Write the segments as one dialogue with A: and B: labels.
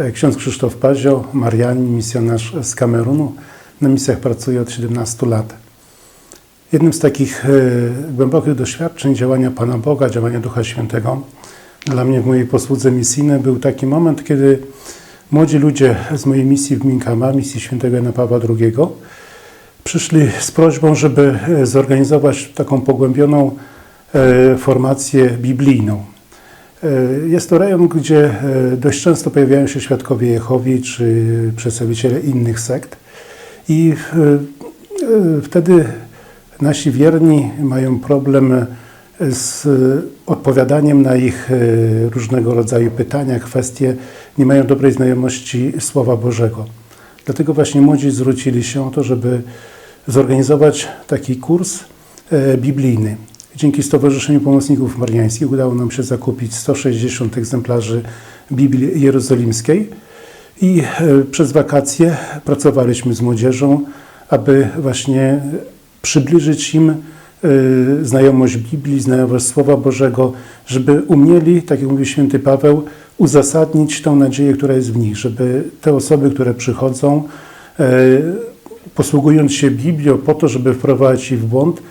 A: E, Ksiądz Krzysztof Pazio, Marianin, misjonarz z Kamerunu. Na misjach pracuje od 17 lat. Jednym z takich e, głębokich doświadczeń działania Pana Boga, działania Ducha Świętego dla mnie w mojej posłudze misyjnej był taki moment, kiedy młodzi ludzie z mojej misji w Minkama, misji świętego Jana Pawła II, przyszli z prośbą, żeby e, zorganizować taką pogłębioną formację biblijną. E, Jest to rejon, gdzie e, dość często pojawiają się świadkowie Jehowi czy przedstawiciele innych sekt i e, wtedy nasi wierni mają problem z odpowiadaniem na ich różnego rodzaju pytania, kwestie, nie mają dobrej znajomości Słowa Bożego. Dlatego właśnie młodzi zwrócili się o to, żeby zorganizować taki kurs biblijny. Dzięki Stowarzyszeniu Pomocników Mariańskich udało nam się zakupić 160 egzemplarzy Biblii Jerozolimskiej i e, przez wakacje pracowaliśmy z młodzieżą, aby właśnie przybliżyć im e, znajomość Biblii, znajomość Słowa Bożego, żeby umieli, tak jak mówi święty Paweł, uzasadnić tą nadzieję, która jest w nich, żeby te osoby, które przychodzą, e, posługując się Biblią po to, żeby wprowadzić ich w błąd,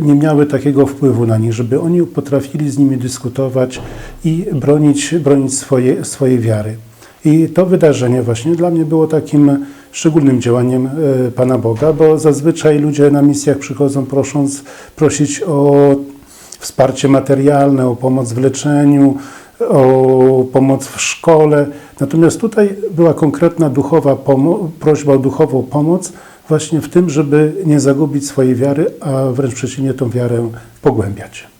A: nie miały takiego wpływu na nich, żeby oni potrafili z nimi dyskutować i bronić, bronić swoje, swojej wiary. I to wydarzenie właśnie dla mnie było takim szczególnym działaniem e, Pana Boga, bo zazwyczaj ludzie na misjach przychodzą prosząc, prosić o wsparcie materialne, o pomoc w leczeniu, o pomoc w szkole. Natomiast tutaj była konkretna duchowa prośba o duchową pomoc właśnie w tym, żeby nie zagubić swojej wiary, a wręcz przeciwnie, tą wiarę pogłębiać.